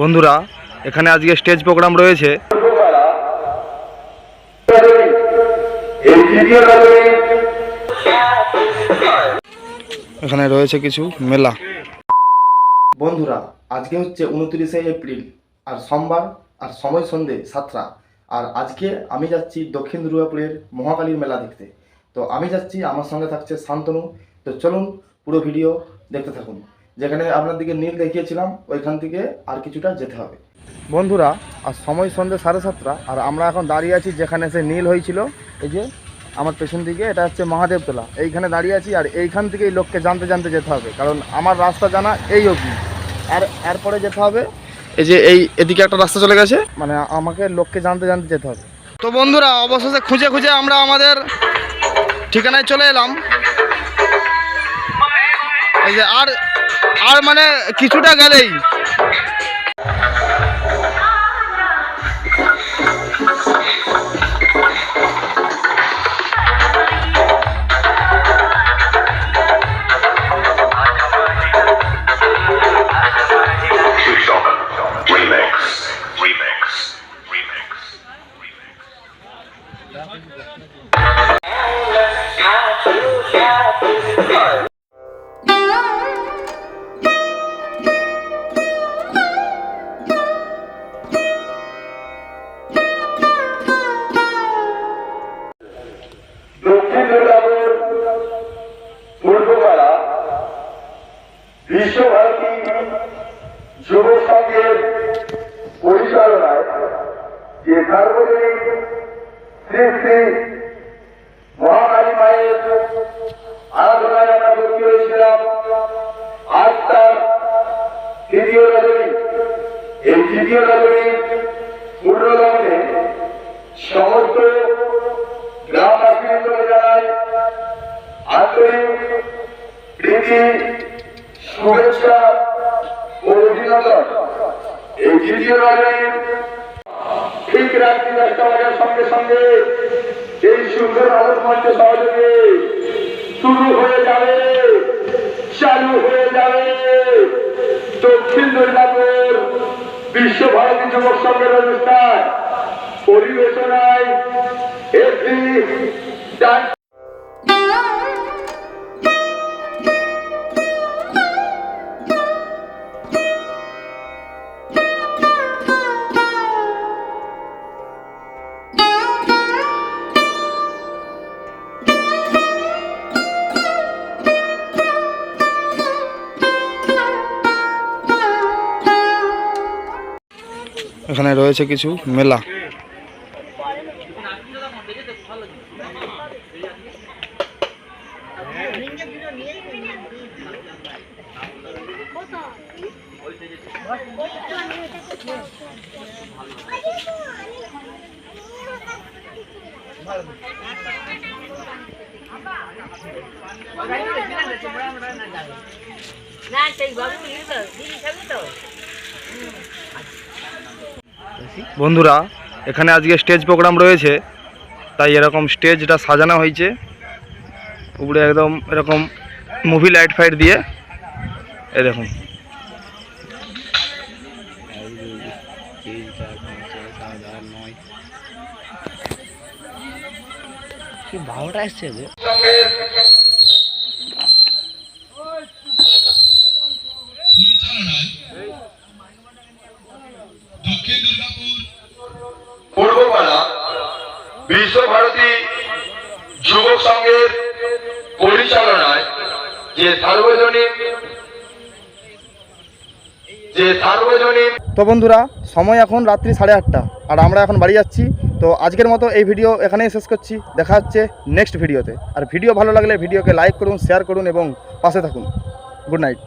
বন্ধুরা, এখানে আজকে স্টেজ প্রোগ্রাম রয়েছে। এখানে রয়েছে কিছু মেলা। বন্ধুরা, আজকে হচ্ছে উনত্রিশে এপ্রিল, আর সোমবার, আর সময় সন্ধে সাতটা। আর আজকে আমি যাচ্ছি দক্ষিণ দুর্গাপুরের মহাকালীর মেলা দেখতে। তো আমি যাচ্ছি, আমার সঙ্গে থাকছে শান্তনু। তো চলুন পুরো ভিডিও দেখতে থাকুন। যেখানে আপনাদেরকে নীল দেখিয়েছিলাম ওইখান থেকে আর কিছুটা যেতে হবে। বন্ধুরা আর সময় সন্ধে সাড়ে সাতটা আর আমরা এখন দাঁড়িয়ে আছি যেখানে সে নীল হয়েছিল এই যে আমার পেছন দিকে এটা হচ্ছে মহাদেবতলা। এইখানে দাঁড়িয়ে আছি আর এইখান থেকে এই লোককে জানতে জানতে যেতে হবে কারণ আমার রাস্তা জানা এই অবধি। আর এরপরে যেতে হবে? এই যে এই এদিকে একটা রাস্তা চলে গেছে? মানে আমাকে লোককে জানতে জানতে যেতে হবে। তো বন্ধুরা অবশেষে খুঁজে খুঁজে আমরা আমাদের ঠিকানায় চলে এলাম। এই যে আর আর মানে কিছুটা গেলেই। বিশ্বভারতী যুব সংঘের পরিচালনায় যে সার্বজনীন শ্রী শ্রী মহাকালী মায়ের আরাধনায় আমরা ভর্তি হয়েছিলাম, আজ তার তৃতীয় রজনী। এই তৃতীয় রজনী পূর্ণলগ্নে সমস্ত গ্রামবাসীদের জানায় আন্তরিক প্রীতি শুভেচ্ছা ও অভিনন্দন। এই রজনী ঠিক রাত্রি দশটা বাজার সঙ্গে সঙ্গে এই সুন্দর আলোক মঞ্চ সহযোগে শুরু হয়ে যাবে, চালু হয়ে যাবে। দক্ষিণ দুর্গাপুর বিশ্বভারতী যুবক সংঘের অনুষ্ঠান। পরিবেশনায় একটি এখানে রয়েছে কিছু মেলা। না সেই বাবু দিদি খাবি তো। বন্ধুরা এখানে আজকে স্টেজ প্রোগ্রাম রয়েছে তাই এরকম স্টেজটা সাজানো হয়েছে। উপরে একদম এরকম মুভি লাইট ফাইট দিয়ে। এই দেখুন। পরিচালনায় দক্ষিণ দুর্গাপুর পূর্বপাড়া বিশ্বভারতী যুবক সংঘের পরিচালনায় যে সার্বজনীন যে সার্বজনীন তো বন্ধুরা, সময় এখন রাত্রি সাড়ে আটটা, আর আমরা এখন বাড়ি যাচ্ছি। তো আজকের মতো এই ভিডিও এখানেই শেষ করছি। দেখা হচ্ছে নেক্সট ভিডিওতে আর ভিডিও ভালো লাগলে ভিডিওকে লাইক করুন শেয়ার করুন এবং পাশে থাকুন। Good night